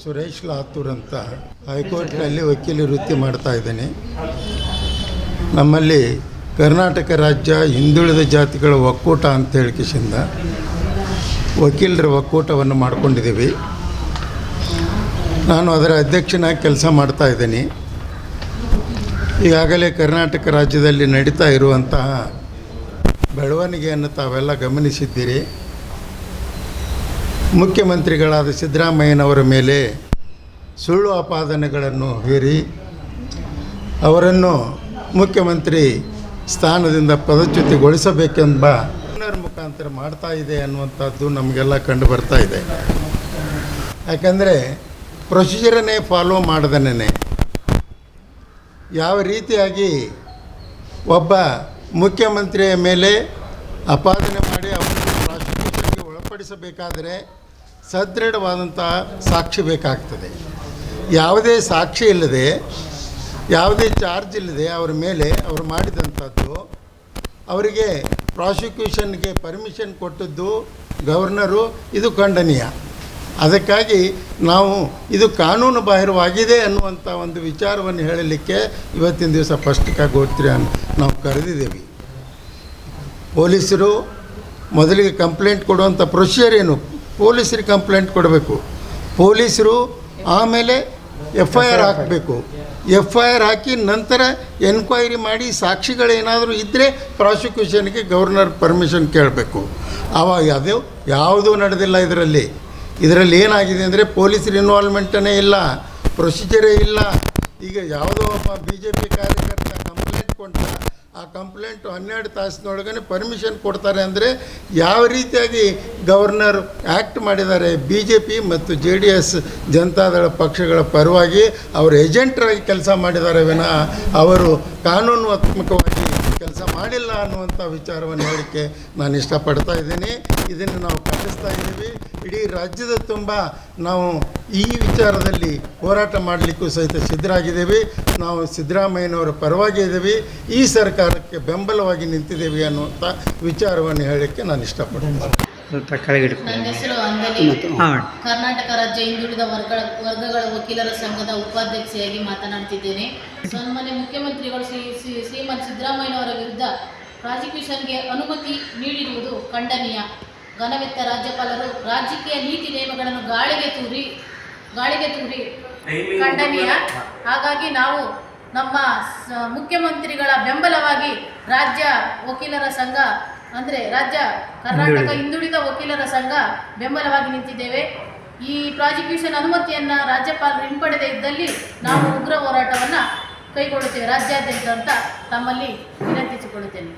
ಸುರೇಶ್ ಲಾತೂರ್ ಅಂತ ಹೈಕೋರ್ಟ್ನಲ್ಲಿ ವಕೀಲಿ ವೃತ್ತಿ ಮಾಡ್ತಾ ಇದ್ದೀನಿ. ನಮ್ಮಲ್ಲಿ ಕರ್ನಾಟಕ ರಾಜ್ಯ ಹಿಂದುಳಿದ ಜಾತಿಗಳ ಒಕ್ಕೂಟ ಅಂತ ಹೇಳಿಕಿಸಿಂದ ವಕೀಲರ ಒಕ್ಕೂಟವನ್ನು ಮಾಡ್ಕೊಂಡಿದ್ದೀವಿ. ನಾನು ಅದರ ಅಧ್ಯಕ್ಷನಾಗಿ ಕೆಲಸ ಮಾಡ್ತಾ ಇದ್ದೀನಿ. ಈಗಾಗಲೇ ಕರ್ನಾಟಕ ರಾಜ್ಯದಲ್ಲಿ ನಡೀತಾ ಇರುವಂತಹ ಬೆಳವಣಿಗೆಯನ್ನು ತಾವೆಲ್ಲ ಗಮನಿಸಿದ್ದೀರಿ. ಮುಖ್ಯಮಂತ್ರಿಗಳಾದ ಸಿದ್ದರಾಮಯ್ಯನವರ ಮೇಲೆ ಸುಳ್ಳು ಆಪಾದನೆಗಳನ್ನು ಹೇರಿ, ಅವರನ್ನು ಮುಖ್ಯಮಂತ್ರಿ ಸ್ಥಾನದಿಂದ ಪದಚ್ಯುತಿಗೊಳಿಸಬೇಕೆಂಬ ಮುಖಾಂತರ ಮಾಡ್ತಾ ಇದೆ ಅನ್ನುವಂಥದ್ದು ನಮಗೆಲ್ಲ ಕಂಡು ಬರ್ತಾ ಇದೆ. ಯಾಕಂದರೆ ಪ್ರೊಸೀಜರನ್ನೇ ಫಾಲೋ ಮಾಡ್ದನೇ ಯಾವ ರೀತಿಯಾಗಿ ಒಬ್ಬ ಮುಖ್ಯಮಂತ್ರಿಯ ಮೇಲೆ ಅಪಾದನೆ ಮಾಡಿ ಅವರನ್ನು ಪ್ರಾಸಿಕ್ಯೂಷನ್ಗೆ ಒಳಪಡಿಸಬೇಕಾದರೆ ಸದೃಢವಾದಂಥ ಸಾಕ್ಷಿ ಬೇಕಾಗ್ತದೆ. ಯಾವುದೇ ಸಾಕ್ಷಿ ಇಲ್ಲದೆ, ಯಾವುದೇ ಚಾರ್ಜ್ ಇಲ್ಲದೆ ಅವರ ಮೇಲೆ ಅವರು ಮಾಡಿದಂಥದ್ದು, ಅವರಿಗೆ ಪ್ರಾಸಿಕ್ಯೂಷನ್ಗೆ ಪರ್ಮಿಷನ್ ಕೊಟ್ಟದ್ದು ಗವರ್ನರು, ಇದು ಖಂಡನೀಯ. ಅದಕ್ಕಾಗಿ ನಾವು ಇದು ಕಾನೂನು ಬಾಹಿರವಾಗಿದೆ ಅನ್ನುವಂಥ ಒಂದು ವಿಚಾರವನ್ನು ಹೇಳಲಿಕ್ಕೆ ಇವತ್ತಿನ ದಿವಸ ಪತ್ರಿಕಾಗೋಷ್ಠಿ ನಾವು ಕರೆದಿದ್ದೀವಿ. ಪೊಲೀಸರು ಮೊದಲಿಗೆ ಕಂಪ್ಲೇಂಟ್ ಕೊಡುವಂಥ ಪ್ರೊಸೀಜರ್ ಏನು? ಪೊಲೀಸರಿಗೆ ಕಂಪ್ಲೇಂಟ್ ಕೊಡಬೇಕು. ಪೊಲೀಸರು ಆಮೇಲೆ ಎಫ್ ಐ ಆರ್ ಹಾಕಬೇಕು. ಎಫ್ ಐ ಆರ್ ಹಾಕಿ ನಂತರ ಎನ್ಕ್ವೈರಿ ಮಾಡಿ ಸಾಕ್ಷಿಗಳೇನಾದರೂ ಇದ್ದರೆ ಪ್ರಾಸಿಕ್ಯೂಷನ್ಗೆ ಗವರ್ನರ್ ಪರ್ಮಿಷನ್ ಕೇಳಬೇಕು. ಆವಾಗ ಅದು ಯಾವುದೂ ನಡೆದಿಲ್ಲ ಇದರಲ್ಲಿ. ಇದರಲ್ಲಿ ಏನಾಗಿದೆ ಅಂದರೆ ಪೊಲೀಸರ ಇನ್ವಾಲ್ವ್ಮೆಂಟನೇ ಇಲ್ಲ, ಪ್ರೊಸೀಜರೇ ಇಲ್ಲ. ಈಗ ಯಾವುದೋ ಒಬ್ಬ ಬಿ ಜೆ ಪಿ ಕಾರ್ಯಕರ್ತ ಕಂಪ್ಲೇಂಟ್ ಕೊಟ್ಟ ಆ ಕಂಪ್ಲೇಂಟು ಹನ್ನೆರಡು ತಾಸಿನೊಳಗನೆ ಪರ್ಮಿಷನ್ ಕೊಡ್ತಾರೆ ಅಂದರೆ ಯಾವ ರೀತಿಯಾಗಿ ಗವರ್ನರ್ ಆ್ಯಕ್ಟ್ ಮಾಡಿದ್ದಾರೆ? ಬಿ ಜೆ ಪಿ ಮತ್ತು ಜೆ ಡಿ ಎಸ್ ಜನತಾದಳ ಪಕ್ಷಗಳ ಪರವಾಗಿ ಅವರು ಏಜೆಂಟರಾಗಿ ಕೆಲಸ ಮಾಡಿದ್ದಾರೆ ವಿನಃ ಅವರು ಕಾನೂನಾತ್ಮಕವಾಗಿ ಕೆಲಸ ಮಾಡಿಲ್ಲ ಅನ್ನುವಂಥ ವಿಚಾರವನ್ನು ಹೇಳಲಿಕ್ಕೆ ನಾನು ಇಷ್ಟಪಡ್ತಾ ಇದ್ದೀನಿ. ಇದನ್ನು ನಾವು ಪಾಲಿಸ್ತಾ ಇದ್ದೀವಿ. ಇಡೀ ರಾಜ್ಯದ ತುಂಬ ನಾವು ಈ ವಿಚಾರದಲ್ಲಿ ಹೋರಾಟ ಮಾಡಲಿಕ್ಕೂ ಸಹಿತ ಸಿದ್ಧರಾಗಿದ್ದೀವಿ. ನಾವು ಸಿದ್ದರಾಮಯ್ಯನವರ ಪರವಾಗಿ ಇದ್ದೀವಿ. ಈ ಸರ್ಕಾರಕ್ಕೆ ಬೆಂಬಲವಾಗಿ ನಿಂತಿದ್ದೀವಿ ಅನ್ನುವಂಥ ವಿಚಾರವನ್ನು ಹೇಳಲಿಕ್ಕೆ ನಾನು ಇಷ್ಟಪಡ್ತೀನಿ. ನನ್ನ ಹೆಸರು ಅಂಜಲಿ. ಹಾಂ. ಕರ್ನಾಟಕ ರಾಜ್ಯ ಹಿಂದುಳಿದ ವರ್ಗ ವರ್ಗಗಳ ವಕೀಲರ ಸಂಘದ ಉಪಾಧ್ಯಕ್ಷೆಯಾಗಿ ಮಾತನಾಡ್ತಿದ್ದೇನೆ. ಸನ್ಮಾನ್ಯ ಮುಖ್ಯಮಂತ್ರಿಗಳು ಶ್ರೀ ಶ್ರೀ ಸಿದ್ದರಾಮಯ್ಯ ಸಿದ್ದರಾಮಯ್ಯನವರ ವಿರುದ್ಧ ಪ್ರಾಸಿಕ್ಯೂಷನ್ಗೆ ಅನುಮತಿ ನೀಡಿರುವುದು ಖಂಡನೀಯ. ಘನವೆತ್ತ ರಾಜ್ಯಪಾಲರು ರಾಜಕೀಯ ನೀತಿ ನಿಯಮಗಳನ್ನು ಗಾಳಿಗೆ ತೂರಿ ಗಾಳಿಗೆ ತೂರಿ ಖಂಡನೀಯ. ಹಾಗಾಗಿ ನಾವು ನಮ್ಮ ಮುಖ್ಯಮಂತ್ರಿಗಳ ಬೆಂಬಲವಾಗಿ ರಾಜ್ಯ ವಕೀಲರ ಸಂಘ ಅಂದರೆ ರಾಜ್ಯ ಕರ್ನಾಟಕ ಹಿಂದುಳಿದ. ವಕೀಲರ ಸಂಘ ಬೆಂಬಲವಾಗಿ ನಿಂತಿದ್ದೇವೆ. ಈ ಪ್ರಾಸಿಕ್ಯೂಷನ್ ಅನುಮತಿಯನ್ನ ರಾಜ್ಯಪಾಲರು ಹಿಂಪಡೆದೇ ಇದ್ದಲ್ಲಿ ನಾವು ಉಗ್ರ ಹೋರಾಟವನ್ನ ಕೈಗೊಳ್ಳುತ್ತೇವೆ ರಾಜ್ಯಾದ್ಯಂತ ಅಂತ ತಮ್ಮಲ್ಲಿ ವಿನಂತಿಸಿಕೊಳ್ಳುತ್ತೇನೆ.